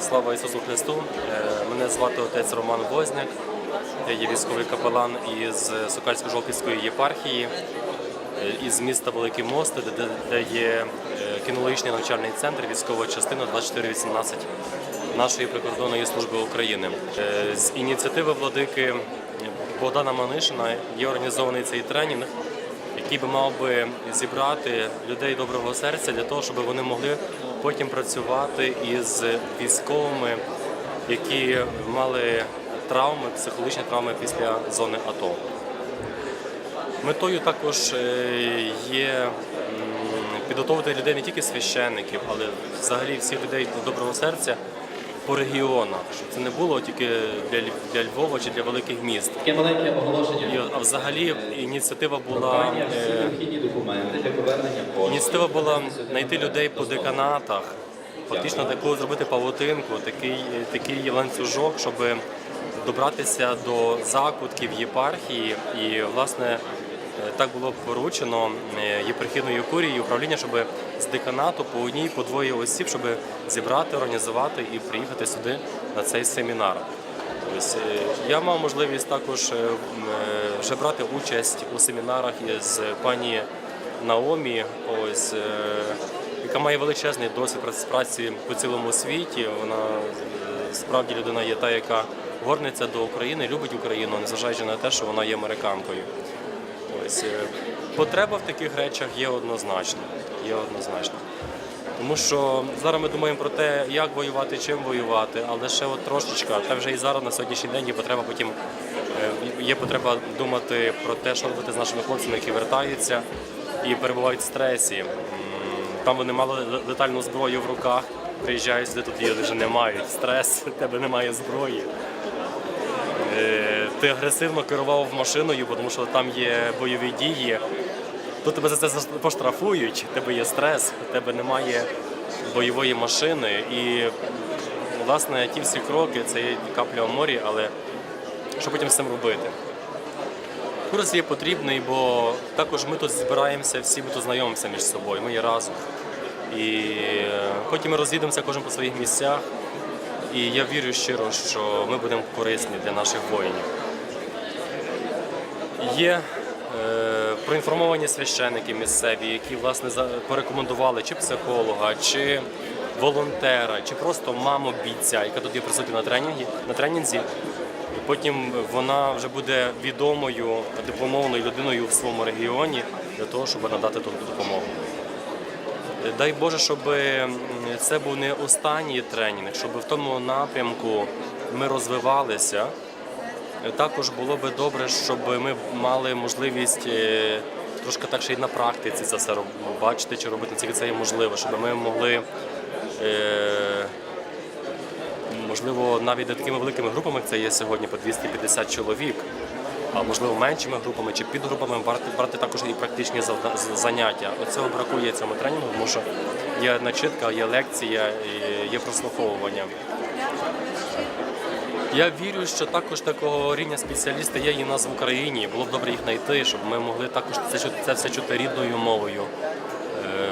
Слава Ісусу Христу! Е, Мене звати отець Роман Возняк. Я є військовий капелан із Сокальсько-Жолківської єпархії, е, із міста Великий Мост, де, є е, кінологічний навчальний центр, військова частина 2418 нашої прикордонної служби України. З ініціативи владики Богдана Манишина є організований цей тренінг, який би мав би зібрати людей доброго серця для того, щоб вони могли потім працювати із військовими, які мали травми, психологічні травми після зони АТО. Метою також е, є підготовити людей не тільки священників, але взагалі всіх людей доброго серця по регіонах, щоб це не було тільки для, для Львова чи для великих міст. Таке маленьке оголошення. А взагалі ініціатива була ініціатива була знайти людей по деканатах, фактично таку зробити павутинку, такий, такий ланцюжок, щоб добратися до закутків єпархії. І власне е, так було поручено е, єпархійною курією управління, щоб з деканату по одній, по двоє осіб, щоб зібрати, організувати і приїхати сюди на цей семінар. Ось е, я мав можливість також вже брати участь у семінарах із пані Наомі, ось е, яка має величезний досвід праці- по цілому світі. Вона е, справді людина є та, яка горниться до України, любить Україну, незважаючи на те, що вона є американкою. Ось е, потреба в таких речах є однозначно. Є однозначно. Тому що зараз ми думаємо про те, як воювати, чим воювати, але ще от трошечка, та вже і зараз на сьогоднішній день є потреба потім є потреба думати про те, що робити з нашими хлопцями, які вертаються і перебувають в стресі. Там вони мали ле- летальну зброю в руках, приїжджають сюди, тут її вже не мають. Стрес, в тебе немає зброї. Е, Ти агресивно керував машиною, тому що там є бойові дії. Тут тебе за це поштрафують, в тебе є стрес, в тебе немає бойової машини. І власне ті всі кроки це є капля в морі, але що потім з цим робити? Курс є потрібний, бо також ми тут збираємося, всі ми тут знайомимося між собою, ми є разом. І е, потім ми роз'їдемося кожен по своїх місцях. І я вірю щиро, що ми будемо корисні для наших воїнів. Є е, проінформовані священники місцеві, які власне порекомендували чи психолога, чи волонтера, чи просто маму бійця, яка тут є присутня на тренінгі, на тренінзі. Потім вона вже буде відомою дипломованою людиною в своєму регіоні для того, щоб надати тут допомогу. Дай Боже, щоб це був не останній тренінг, щоб в тому напрямку ми розвивалися. Також було би добре, щоб ми мали можливість е, трошки так ще й на практиці це все бачити чи робити, це можливо, щоб ми могли. Можливо, навіть не такими великими групами, як це є сьогодні по 250 чоловік, а можливо меншими групами чи підгрупами брати, брати також і практичні заняття. Оцього бракує цьому тренінгу, тому що є начитка, є лекція, є прослуховування. Я вірю, що також такого рівня спеціалісти є і у нас в Україні. Було б добре їх знайти, щоб ми могли також це, це все чути рідною мовою. Е,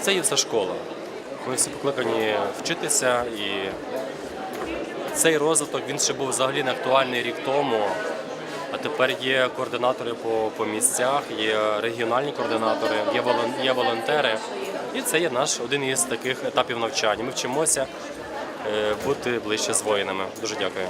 Це є все школа. Ми всі покликані вчитися і цей розвиток він ще був взагалі не актуальний рік тому. А тепер є координатори по, по місцях, є регіональні координатори, є, волон, є волонтери. І це є наш один із таких етапів навчання. Ми вчимося е, бути ближче з воїнами. Дуже дякую.